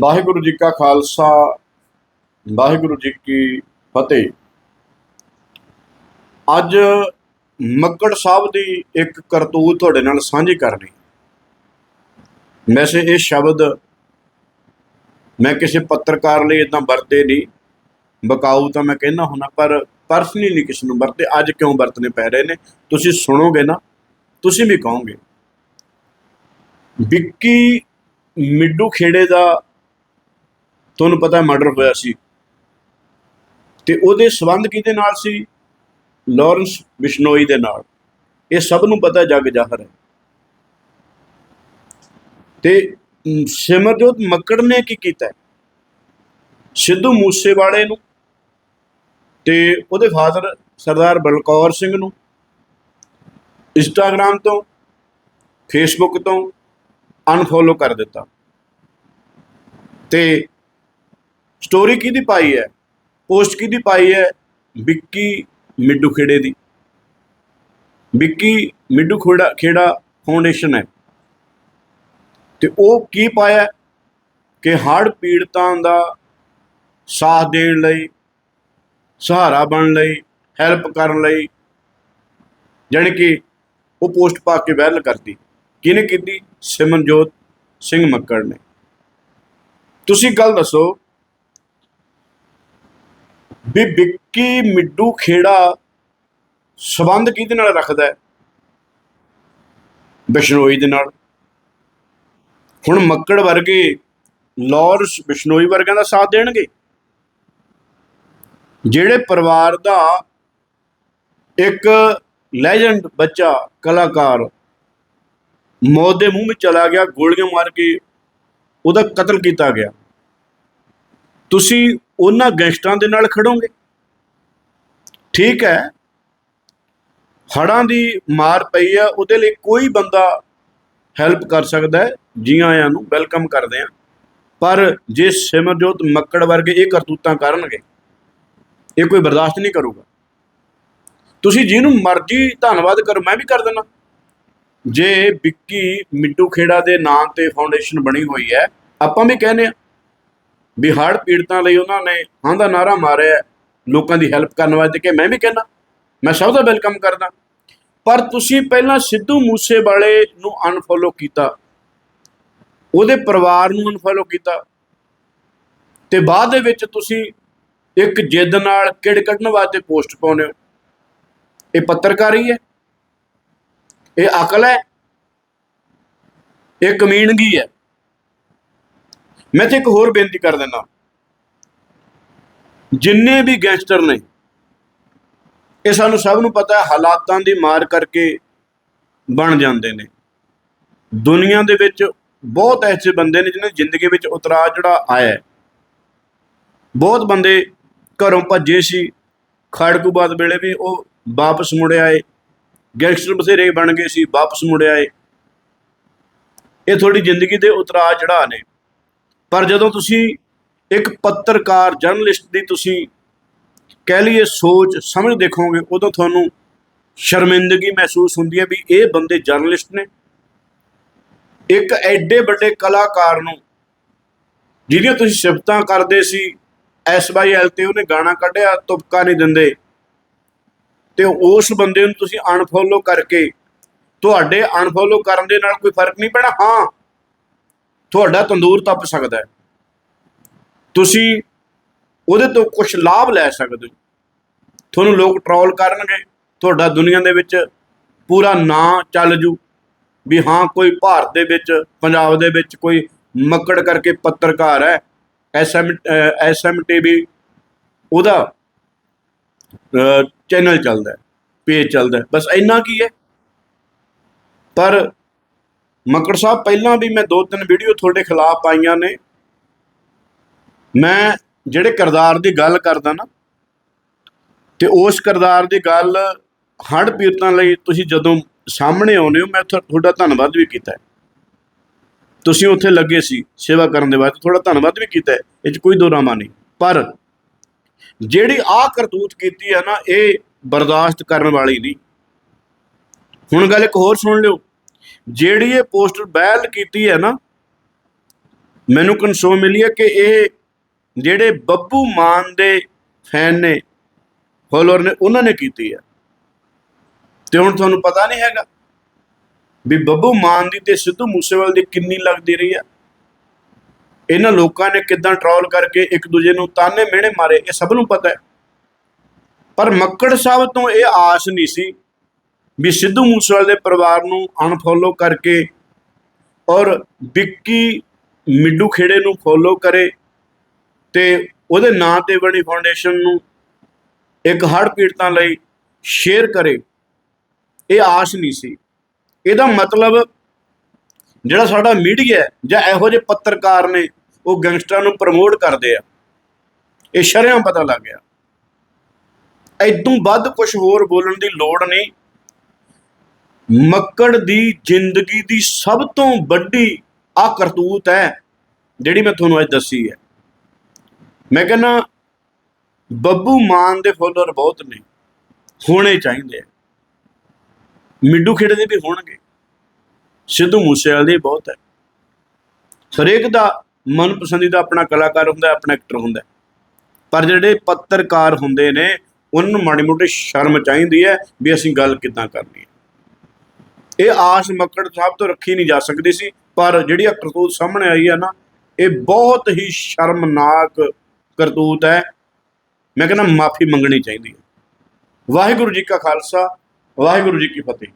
ਵਾਹਿਗੁਰੂ ਜੀ ਕਾ ਖਾਲਸਾ, ਵਾਹਿਗੁਰੂ ਜੀ ਕੀ ਫਤਿਹ। ਅੱਜ ਮੱਕੜ ਸਾਹਿਬ ਦੀ ਇੱਕ ਕਰਤੂਤ ਤੁਹਾਡੇ ਨਾਲ ਸਾਂਝੀ ਕਰਨੀ। ਵੈਸੇ ਇਹ ਸ਼ਬਦ ਮੈਂ ਕਿਸੇ ਪੱਤਰਕਾਰ ਲਈ ਇਦਾਂ ਵਰਤੇ ਨਹੀਂ। ਬਕਾਊ ਤਾਂ ਮੈਂ ਕਹਿੰਦਾ ਹੁੰਦਾ, ਪਰ ਪਰਸਨਲੀ ਨਹੀਂ ਕਿਸੇ ਨੂੰ ਵਰਤੇ। ਅੱਜ ਕਿਉਂ ਵਰਤਨੇ ਪੈ ਰਹੇ ਨੇ? ਤੁਸੀਂ ਸੁਣੋਗੇ ਨਾ, ਤੁਸੀਂ ਵੀ ਕਹੋਗੇ। ਵਿੱਕੀ ਮਿੱਡੂ ਖੇੜੇ ਦਾ ਤੁਹਾਨੂੰ ਪਤਾ ਮਰਡਰ ਹੋਇਆ ਸੀ। ਤੇ ਉਹਦੇ ਸਬੰਧ ਕਿਹਦੇ ਨਾਲ ਸੀ? ਲਾਰੈਂਸ ਬਿਸ਼ਨੋਈ ਦੇ ਨਾਲ। ਇਹ ਸਭ ਨੂੰ ਪਤਾ ਜੱਗ ਜ਼ਾਹਰ ਹੈ। ਤੇ ਸਿਮਰਜੋਤ ਮੱਕੜ ਨੇ ਕੀ ਕੀਤਾ? ਸਿੱਧੂ ਮੂਸੇਵਾਲੇ ਨੂੰ ਤੇ ਉਹਦੇ ਫਾਦਰ ਸਰਦਾਰ ਬਲਕੌਰ ਸਿੰਘ ਨੂੰ ਇੰਸਟਾਗ੍ਰam ਤੋਂ ਫੇਸਬੁੱਕ ਤੋਂ ਅਨਫੋਲੋ ਕਰ ਦਿੱਤਾ। ਤੇ ਸਟੋਰੀ ਕਿਹਦੀ ਪਾਈ ਹੈ? ਪੋਸਟ ਕਿਹਦੀ ਪਾਈ ਹੈ? ਵਿੱਕੀ ਮਿੱਡੂ ਖੇੜੇ ਦੀ। ਵਿੱਕੀ ਮਿੱਡੂ ਖੇੜਾ ਖੇੜਾ ਫਾਊਂਡੇਸ਼ਨ ਹੈ। ਤੇ ਉਹ ਕੀ ਪਾਇਆ? ਕਿ ਹੜ੍ਹ ਪੀੜਤਾਂ ਦਾ ਸਾਥ ਦੇਣ ਲਈ, ਸਹਾਰਾ ਬਣਨ ਲਈ ਹੈਲਪ ਕਰਨ ਲਈ, ਜਾਣੀ ਕਿ ਉਹ ਪੋਸਟ ਪਾ ਕੇ ਵਾਇਰਲ ਕਰਤੀ। ਕਿਹਨੇ ਕੀਤੀ? ਸਿਮਨਜੋਤ ਸਿੰਘ ਮੱਕੜ ਨੇ। ਤੁਸੀਂ ਗੱਲ ਦੱਸੋ ਵੀ ਵਿੱਕੀ ਮਿੱਡੂ ਖੇੜਾ ਸਬੰਧ ਕਿਹਦੇ ਨਾਲ ਰੱਖਦਾ ਹੈ? ਬਿਸ਼ਨੋਈ ਦੇ ਨਾਲ। ਹੁਣ ਮੱਕੜ ਵਰਗੇ ਲਾਰੈਂਸ ਬਿਸ਼ਨੋਈ ਵਰਗਿਆਂ ਦਾ ਸਾਥ ਦੇਣਗੇ। ਜਿਹੜੇ ਪਰਿਵਾਰ ਦਾ ਇੱਕ ਲੈਜੈਂਡ ਬੱਚਾ, ਕਲਾਕਾਰ ਮੌਤ ਦੇ ਮੂੰਹ ਵਿੱਚ ਚਲਾ ਗਿਆ, ਗੋਲੀਆਂ ਮਾਰ ਕੇ ਉਹਦਾ ਕਤਲ ਕੀਤਾ ਗਿਆ। ਤੁਸੀਂ ਉਹਨਾਂ ਗੈਂਗਸਟਰਾਂ ਦੇ ਨਾਲ ਖੜੋਗੇ। ਠੀਕ ਹੈ। ਹੜਾਂ ਦੀ ਮਾਰ ਪਈ ਆ, ਉਹਦੇ ਲਈ ਕੋਈ ਬੰਦਾ ਹੈਲਪ ਕਰ ਸਕਦਾ ਹੈ। ਜੀ ਆਇਆਂ ਨੂੰ ਵੈਲਕਮ ਕਰਦੇ ਆ ਪਰ ਜੇ ਸਿਮਰਜੋਤ ਮੱਕੜ ਵਰਗੇ ਇਹ ਕਰਤੂਤਾਂ ਕਰਨਗੇ, ਇਹ ਕੋਈ ਬਰਦਾਸ਼ਤ ਨਹੀਂ ਕਰੂਗਾ। ਤੁਸੀਂ ਜਿਹਨੂੰ ਮਰਜ਼ੀ ਧੰਨਵਾਦ ਕਰੋ, ਮੈਂ ਵੀ ਕਰ ਦਿੰਦਾ। ਜੇ ਵਿੱਕੀ ਮਿੱਟੂ ਖੇੜਾ ਦੇ ਨਾਂ ਤੇ ਫਾਊਂਡੇਸ਼ਨ ਬਣੀ ਹੋਈ ਹੈ, ਆਪਾਂ ਵੀ ਕਹਿੰਦੇ ਆ ਵੀ ਹੜ੍ਹ ਪੀੜਤਾਂ ਲਈ ਉਹਨਾਂ ਨੇ ਹਾਂ ਦਾ ਨਾਰਾ ਮਾਰਿਆ ਲੋਕਾਂ ਦੀ ਹੈਲਪ ਕਰਨ ਵਾਸਤੇ ਕਿ ਮੈਂ ਵੀ ਕਹਿੰਦਾ, ਮੈਂ ਸਭ ਦਾ ਵੈਲਕਮ ਕਰਦਾ। ਪਰ ਤੁਸੀਂ ਪਹਿਲਾਂ ਸਿੱਧੂ ਮੂਸੇਵਾਲੇ ਨੂੰ ਅਨਫੋਲੋ ਕੀਤਾ। ਉਹਦੇ ਪਰਿਵਾਰ ਨੂੰ ਅਨਫੋਲੋ ਕੀਤਾ। ਤੇ ਬਾਅਦ ਦੇ ਵਿੱਚ ਤੁਸੀਂ ਇੱਕ ਜਿੱਦ ਨਾਲ ਕਿੜ ਕੱਢਣ ਵਾਸਤੇ ਪੋਸਟ ਪਾਉਂਦੇ ਹੋ? ਇਹ ਪੱਤਰਕਾਰੀ ਹੈ? ਇਹ ਅਕਲ ਹੈ? ਇਹ ਕਮੀਨਗੀ ਹੈ? ਮੈਂ ਤੇ ਇੱਕ ਹੋਰ ਬੇਨਤੀ ਕਰ ਦਿੰਦਾ। ਜਿੰਨੇ ਵੀ ਗੈਂਗਸਟਰ ਨੇ, ਇਹ ਸਾਨੂੰ ਸਭ ਨੂੰ ਪਤਾ ਹੈ, ਹਾਲਾਤਾਂ ਦੀ ਮਾਰ ਕਰਕੇ ਬਣ ਜਾਂਦੇ ਨੇ। ਦੁਨੀਆ ਦੇ ਵਿੱਚ ਬਹੁਤ ਐਸੇ ਬੰਦੇ ਨੇ ਜਿਨ੍ਹਾਂ ਦੀ ਜ਼ਿੰਦਗੀ ਵਿੱਚ ਉਤਰਾਅ ਚੜਾ ਆਇਆ ਬਹੁਤ ਬੰਦੇ ਘਰੋਂ ਭੱਜੇ ਸੀ ਖੜਕੂਬਾਦ ਵੇਲੇ ਵੀ ਉਹ ਵਾਪਸ ਮੁੜ ਆਏ, ਗੈਂਗਸਟਰ ਬਥੇਰੇ ਬਣ ਗਏ ਸੀ, ਵਾਪਸ ਮੁੜ ਆਏ। ਇਹ ਥੋੜੀ ਜ਼ਿੰਦਗੀ ਦੇ ਉਤਰਾਅ ਚੜਾ ਨੇ। ਪਰ ਜਦੋਂ ਤੁਸੀਂ ਇੱਕ ਪੱਤਰਕਾਰ ਜਰਨਲਿਸਟ ਦੀ ਤੁਸੀਂ ਕਹਿ ਲਈਏ ਸੋਚ ਸਮਝ ਦੇਖੋਗੇ, ਉਦੋਂ ਤੁਹਾਨੂੰ ਸ਼ਰਮਿੰਦਗੀ ਮਹਿਸੂਸ ਹੁੰਦੀ ਹੈ ਵੀ ਇਹ ਬੰਦੇ ਜਰਨਲਿਸਟ ਨੇ। ਇੱਕ ਐਡੇ ਵੱਡੇ ਕਲਾਕਾਰ ਨੂੰ ਜਿਹਦੀਆਂ ਤੁਸੀਂ ਸਿਫਤਾਂ ਕਰਦੇ ਸੀ ਐਸਵਾਈਐਲ ਤੇ ਉਹਨੇ ਗਾਣਾ ਕੱਢਿਆ, ਤੁਪਕਾ ਨਹੀਂ ਦਿੰਦੇ। ਤੇ ਉਸ ਬੰਦੇ ਨੂੰ ਤੁਸੀਂ ਅਨਫੋਲੋ ਕਰਕੇ, ਤੁਹਾਡੇ ਅਨਫੋਲੋ ਕਰਨ ਦੇ ਨਾਲ ਕੋਈ ਫ਼ਰਕ ਨਹੀਂ ਪੈਣਾ? ਹਾਂ ਤੁਹਾਡਾ ਤੰਦੂਰ ਤਪ ਸਕਦਾ ਹੈ। ਤੁਸੀਂ ਉਹਦੇ ਤੋਂ ਕੁਝ ਲਾਭ ਲੈ ਸਕਦੇ ਹੋ। ਤੁਹਾਨੂੰ ਲੋਕ ਟਰੋਲ ਕਰਨਗੇ, ਤੁਹਾਡਾ ਦੁਨੀਆ ਦੇ ਵਿੱਚ ਪੂਰਾ ਨਾਂ ਚੱਲ ਜੂ। ਵੀ ਹਾਂ, ਕੋਈ ਭਾਰਤ ਦੇ ਵਿੱਚ, ਪੰਜਾਬ ਦੇ ਵਿੱਚ ਕੋਈ ਮੱਕੜ ਕਰਕੇ ਪੱਤਰਕਾਰ ਹੈ। ਐਸਐਮ ਐਸਐਮ ਟੀਵੀ ਉਹਦਾ ਚੈਨਲ ਚੱਲਦਾ ਪੇਜ ਚੱਲਦਾ ਬਸ ਇੰਨਾ ਕੀ ਹੈ। ਪਰ ਮੱਕੜ ਸਾਹਿਬ, ਪਹਿਲਾਂ ਵੀ ਮੈਂ ਦੋ ਤਿੰਨ ਵੀਡੀਓ ਤੁਹਾਡੇ ਖਿਲਾਫ ਪਾਈਆਂ ਨੇ। ਮੈਂ ਜਿਹੜੇ ਕਿਰਦਾਰ ਦੀ ਗੱਲ ਕਰਦਾ ਨਾ, ਤੇ ਉਸ ਕਿਰਦਾਰ ਦੀ ਗੱਲ ਹੜ੍ਹ ਪੀੜਤਾਂ ਲਈ ਤੁਸੀਂ ਜਦੋਂ ਸਾਹਮਣੇ ਆਉਂਦੇ ਹੋ, ਮੈਂ ਤੁਹਾ- ਤੁਹਾਡਾ ਧੰਨਵਾਦ ਵੀ ਕੀਤਾ ਤੁਸੀਂ ਉੱਥੇ ਲੱਗੇ ਸੀ ਸੇਵਾ ਕਰਨ ਦੇ ਵਾਸਤੇ, ਤੁਹਾਡਾ ਧੰਨਵਾਦ ਵੀ ਕੀਤਾ ਇਹ 'ਚ ਕੋਈ ਦੋਰਾਮਾ ਨਹੀਂ। ਪਰ ਜਿਹੜੀ ਆ ਕਰਤੂਤ ਕੀਤੀ ਹੈ ਨਾ, ਇਹ ਬਰਦਾਸ਼ਤ ਕਰਨ ਵਾਲੀ ਨਹੀਂ। ਹੁਣ ਗੱਲ ਇੱਕ ਹੋਰ ਸੁਣ ਲਿਓ। ਜਿਹੜੀ ਇਹ ਪੋਸਟਰ ਵਾਇਰਲ ਕੀਤੀ ਹੈ ਨਾ, ਮੈਨੂੰ ਕਨਸੋ ਮਿਲੀ ਹੈ ਕਿ ਇਹ ਜਿਹੜੇ ਬੱਬੂ ਮਾਨ ਦੇ ਫੈਨ ਨੇ, ਫੋਲੋਅਰ ਨੇ, ਉਹਨਾਂ ਨੇ ਕੀਤੀ ਹੈ। ਤੇ ਹੁਣ ਤੁਹਾਨੂੰ ਪਤਾ ਨਹੀਂ ਹੈਗਾ ਵੀ ਬੱਬੂ ਮਾਨ ਦੀ ਤੇ ਸਿੱਧੂ ਮੂਸੇਵਾਲ ਦੀ ਕਿੰਨੀ ਲੱਗਦੀ ਰਹੀ ਆ ਇਹਨਾਂ ਲੋਕਾਂ ਨੇ ਕਿਦਾਂ ਟਰੋਲ ਕਰਕੇ ਇੱਕ ਦੂਜੇ ਨੂੰ ਤਾਨੇ ਮਿਹਣੇ ਮਾਰੇ, ਇਹ ਸਭ ਨੂੰ ਪਤਾ ਹੈ। ਪਰ ਮੱਕੜ ਸਾਹਿਬ ਤੋਂ ਇਹ ਆਸ ਨਹੀਂ ਸੀ ਵੀ ਸਿੱਧੂ ਮੂਸੇਵਾਲੇ ਦੇ ਪਰਿਵਾਰ ਨੂੰ ਅਨਫੋਲੋ ਕਰਕੇ ਔਰ ਵਿੱਕੀ ਮਿੱਡੂ ਖੇੜੇ ਨੂੰ ਫੋਲੋ ਕਰੇ ਤੇ ਉਹਦੇ ਨਾਂ ਤੇ ਬਣੀ ਫਾਊਂਡੇਸ਼ਨ ਨੂੰ ਇੱਕ ਹੜ੍ਹ ਪੀੜਤਾਂ ਲਈ ਸ਼ੇਅਰ ਕਰੇ, ਇਹ ਆਸ ਨਹੀਂ ਸੀ। ਇਹਦਾ ਮਤਲਬ ਜਿਹੜਾ ਸਾਡਾ ਮੀਡੀਆ ਹੈ ਜਾਂ ਇਹੋ ਜਿਹੇ ਪੱਤਰਕਾਰ ਨੇ, ਉਹ ਗੈਂਗਸਟਰਾਂ ਨੂੰ ਪ੍ਰਮੋਟ ਕਰਦੇ ਆ। ਇਹ ਸ਼ਰਿਆਂ ਪਤਾ ਲੱਗ ਗਿਆ। ਐਦੋਂ ਵੱਧ ਕੁਝ ਹੋਰ ਬੋਲਣ ਦੀ ਲੋੜ ਨਹੀਂ। ਮੱਕੜ ਦੀ ਜ਼ਿੰਦਗੀ ਦੀ ਸਭ ਤੋਂ ਵੱਡੀ ਆ ਕਰਤੂਤ ਹੈ, ਜਿਹੜੀ ਮੈਂ ਤੁਹਾਨੂੰ ਅੱਜ ਦੱਸੀ ਹੈ। ਮੈਂ ਕਹਿੰਦਾ, ਬੱਬੂ ਮਾਨ ਦੇ ਫੋਲੋਅਰ ਬਹੁਤ ਨੇ, ਹੋਣੇ ਚਾਹੀਦੇ ਆ। ਮਿੱਡੂ ਖੇੜੇ ਦੇ ਵੀ ਹੋਣਗੇ, ਸਿੱਧੂ ਮੂਸੇਵਾਲੇ ਦੇ ਬਹੁਤ ਹੈ। ਹਰੇਕ ਦਾ ਮਨਪਸੰਦੀਦਾ ਆਪਣਾ ਕਲਾਕਾਰ ਹੁੰਦਾ, ਆਪਣਾ ਐਕਟਰ ਹੁੰਦਾ। ਪਰ ਜਿਹੜੇ ਪੱਤਰਕਾਰ ਹੁੰਦੇ ਨੇ, ਉਹਨਾਂ ਨੂੰ ਮਾੜੀ ਮੋਟੀ ਸ਼ਰਮ ਚਾਹੀਦੀ ਹੈ ਵੀ ਅਸੀਂ ਗੱਲ ਕਿੱਦਾਂ ਕਰਨੀ ਹੈ। ਇਹ ਆਸ ਮੱਕੜ ਸਾਹਿਬ ਤੋਂ ਰੱਖੀ ਨਹੀਂ ਜਾ ਸਕਦੀ ਸੀ, ਪਰ ਜਿਹੜੀ ਆ ਕਰਤੂਤ ਸਾਹਮਣੇ ਆਈ ਹੈ ਨਾ, ਇਹ ਬਹੁਤ ਹੀ ਸ਼ਰਮਨਾਕ ਕਰਤੂਤ ਹੈ। ਮੈਂ ਕਹਿੰਦਾ ਮਾਫੀ ਮੰਗਣੀ ਚਾਹੀਦੀ ਹੈ। ਵਾਹਿਗੁਰੂ ਜੀ ਕਾ ਖਾਲਸਾ, ਵਾਹਿਗੁਰੂ ਜੀ ਕੀ ਫਤਿਹ।